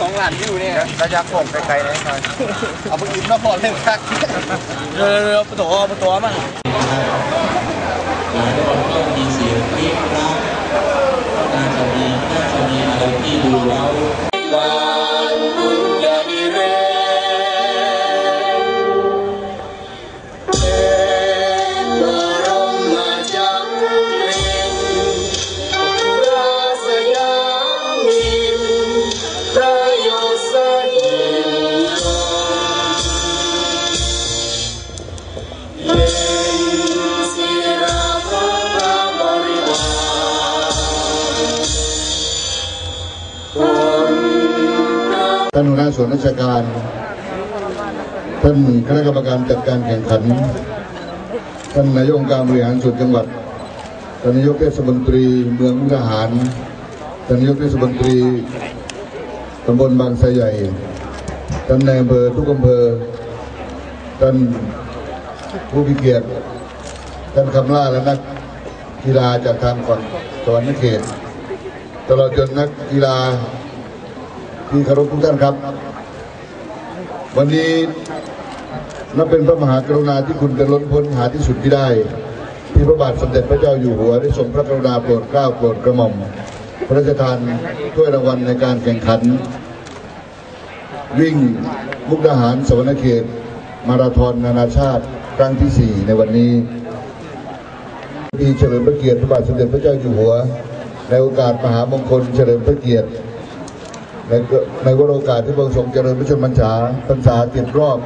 สองหลานอยู่เนี่ยระยะผมไกลๆนะเอาไปอิ่มนครเล่นคักเรือเรือประตูประตูมันหลายคนก็มีเสียงกรี๊ดกร้องน่าจะมีน่าจะมีอะไรที่ดูแล้ววาานหัวหน้าส่วนราชการท่านคณะกรรมการจัดการแข่งขัน ท่านนายกองการบริหารส่วนจังหวัดท่านนายกเทศมนตรีเมืองมุกดาหารท่านนายกเทศมนตรีตำบลบางไทรใหญ่ท่านนายอำเภอทุกอำเภอท่านผู้พิเกียรติท่านคำล่าและนักกีฬาจากทางฝั่งสวรรค์เขต ตลอดจนนักกีฬา ที่เคารพทุกท่านครับ วันนี้นับเป็นพระมหากรุณาที่คุณเป็นล้นพ้นหาที่สุดที่ได้ ที่พระบาทสมเด็จพระเจ้าอยู่หัวได้ทรงพระกรุณาโปรดเกล้าโปรดกระหม่อม พระราชทานถ้วยรางวัลในการแข่งขัน วิ่งมุกดาหารสวรรณเขต มาราธอนนานาชาติครั้งที่ 4 ในวันนี้ปีเฉลิมพระเกียรติพระบาทสมเด็จพระเจ้าอยู่หัว ในโอกาสมหามงคลเฉลิมพระเกียรติ ในในวโอกาสที่พระองค์ทรงเจริญพระชนมพรรษาพรรษาเจ็ดรอบ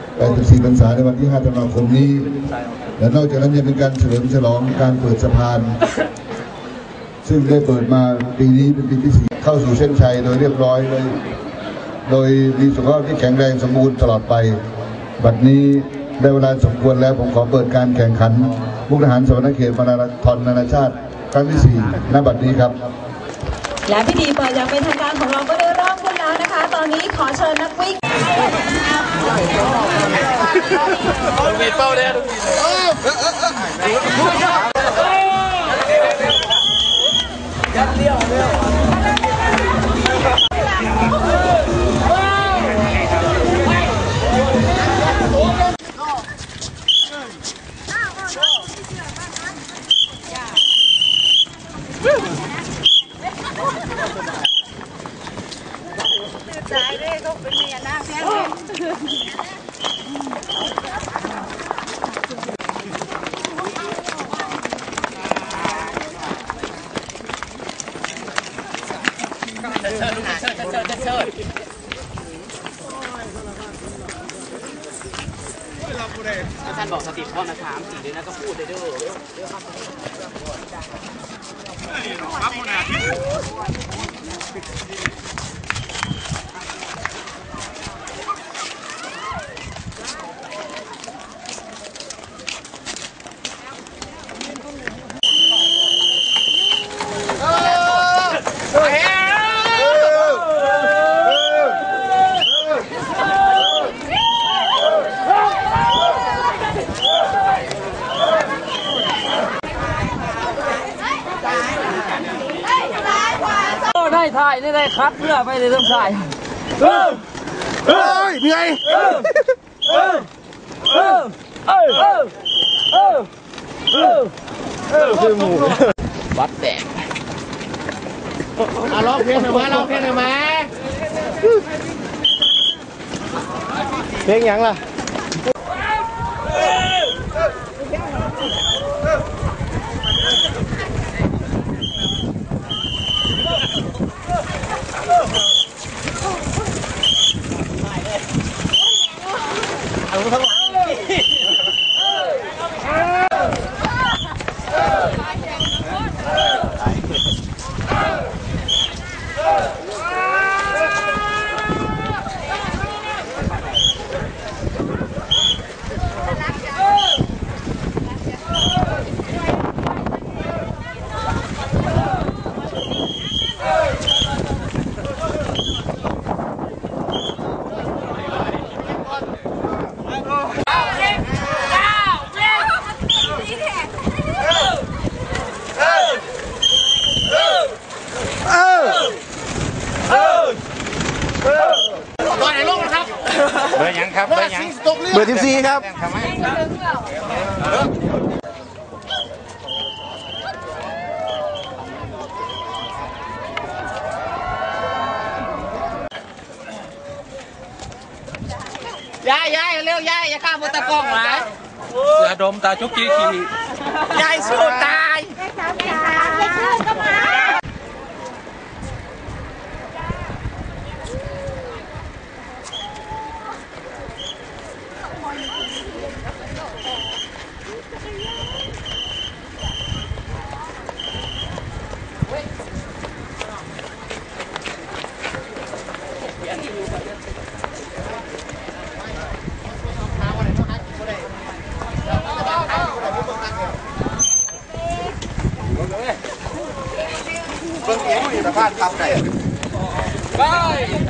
84พรรษาในวันที่ 5 ธันวาคมนี้ และนอกจากนั้นยังเป็นการเฉลิมฉลองการเปิดสะพาน ซึ่งได้เปิดมาปีนี้เป็นปีที่สี่เข้าสู่เส้นชัยโดยเรียบร้อยเลยโดยมีสุขภาพที่แข็งแรงสมบูรณ์ตลอดไป บัดนี้ได้เวลาสมควรแล้วผมขอเปิดการแข่งขันมุกดาหารสวรรณเขตมาราธอนนานาชาติครั้งที่สี่ณบัดนี้ครับ และพิธีเปิดอย่างเป็นทางการของเราก็ได้เริ่มขึ้นแล้วนะคะ ตอนนี้ขอเชิญนักวิ่งมีเป้าเลยท่านบอกสติพ่อนะถามสี่เดือนะก็พูดเลยเด้อ ได้ถ่ายได้ได้ครับเพื่อไปในเรื่องถ่ายเฮ้ยมีไงเออเออเออเออเออเออเออคือหมูวัดแตกอะร้องเพลงหน่อยมาร้องเพลงหน่อยมาเพลงยังล่ะ เครับเบอร์ยังเบอร์สิบสี่ครับยายยายเร็วยายอย่าข้ามบนตะกร้องหลาย เสือดมตาจุกจีขี่ ยายสู้ตาย เบิ่งเองอยู่สภาพทำได้ถ่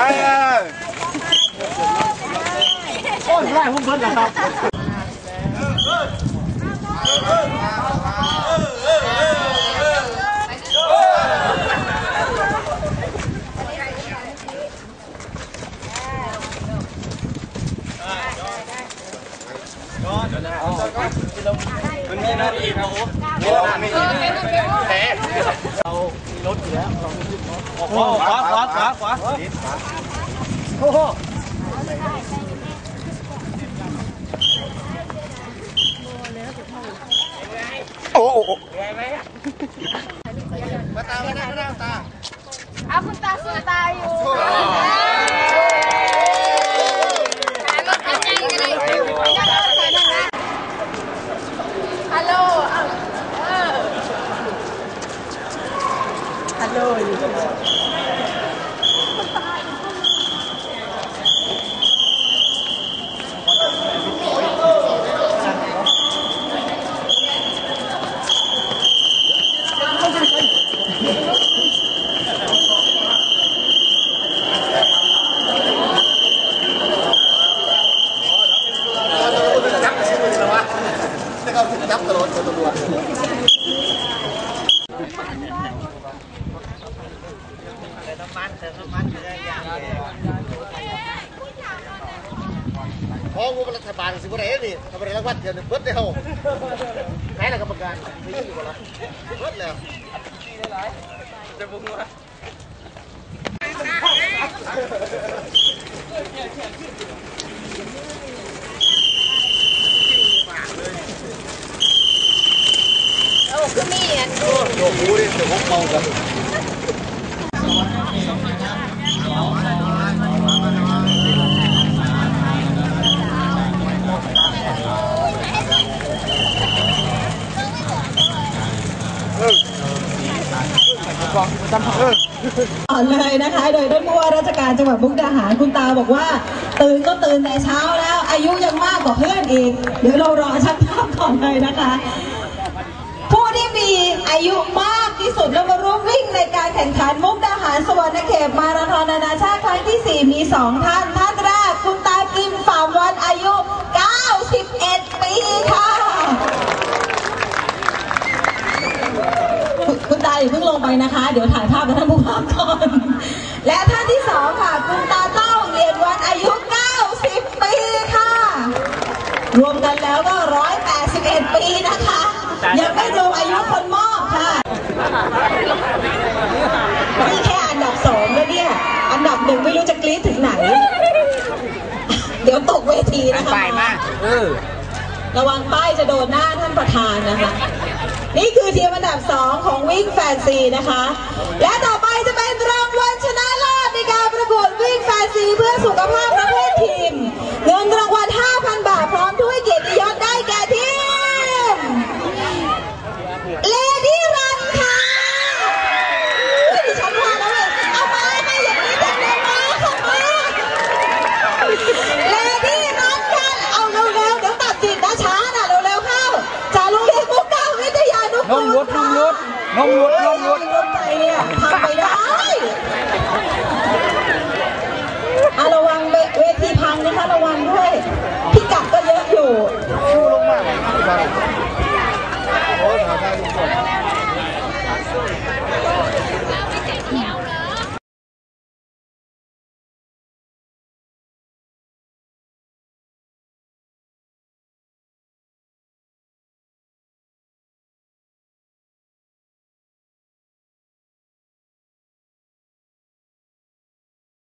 Ôi, cái này không vớt là sao? Đó, đó, đó, đó, đó, đó, đó, đó, มันไอ้วเราขวาขวาขวาขวาเอาคุณตาสู้ตาอยู่ถ่ายรถคันใหญ่กันเลยฮัลโหลเอาเออ จับตลอดตำรวจ พองูรัฐบาลสิบวันไหนนี่ทำอะไรรัฐบาลเดี๋ยวเบิดเดียวแพ้ละกรรมการไม่ยุ่งกันละเบิดแล้วจะบุ้งวะคือมีอัน โยกหูดิเดี๋ยวผมเมากัน ก่อนเลยนะคะ โดยท่านผู้ว่าราชการจังหวัดมุกดาหารคุณตาบอกว่า ตื่นก็ตื่นแต่เช้าแล้ว อายุยังมากกว่าเพื่อนอีก เดี๋ยวเรารอชักภาพก่อนเลยนะคะ ผู้ที่มีอายุมากที่สุดแล้วมาร่วมวิ่งในการแข่งขันมุกดาหารสวรรณเขตมาราธอนนานาชาติครั้งที่ 4 มี 2 ท่าน เพิ่งลงไปนะคะ เดี๋ยวถ่ายภาพกับท่านผู้ว่าก่อน และท่านที่สองค่ะ คุณตาเต้าเรียนวันอายุ 90 ปีค่ะ รวมกันแล้วก็ 181 ปีนะคะ ยังไม่รวมอายุคนมอบค่ะนี่แค่อันดับสองแล้วเนี่ย อันดับหนึ่งไม่รู้จะกรี๊ดถึงไหน เดี๋ยวตกเวทีนะคะ ไปมาก เออ ระวังป้ายจะโดนหน้าท่านประธานนะคะ นี่คือทีมอันดับ 2 ของวิ่งแฟนซีนะคะ และต่อไปจะเป็นรางวัลชนะเลิศในการประกวดวิ่งแฟนซีเพื่อสุขภาพประเภททีม เงินรางวัล 5,000 บาทพร้อมด้วยเกียรติยศได้แก่ทีม เลดี้รันค่ะอุ๊ยดิฉันว่าแล้วเลยเอามามาอย่างนี้จังเลยมาเข้ามาเลดี้รันค่ะเอาเร็วๆเดี๋ยวตัดสินนะช้าน่ะเร็วๆเข้าจากโรงเรียนมุกดาวิทยา ดนมลรถนมรถนมรถนมรถรถใจเนี่ยทำไปได้อะระวังเวเวทีพังนะคะระวังด้วยพิกัดก็เยอะอยู่ชูลงมา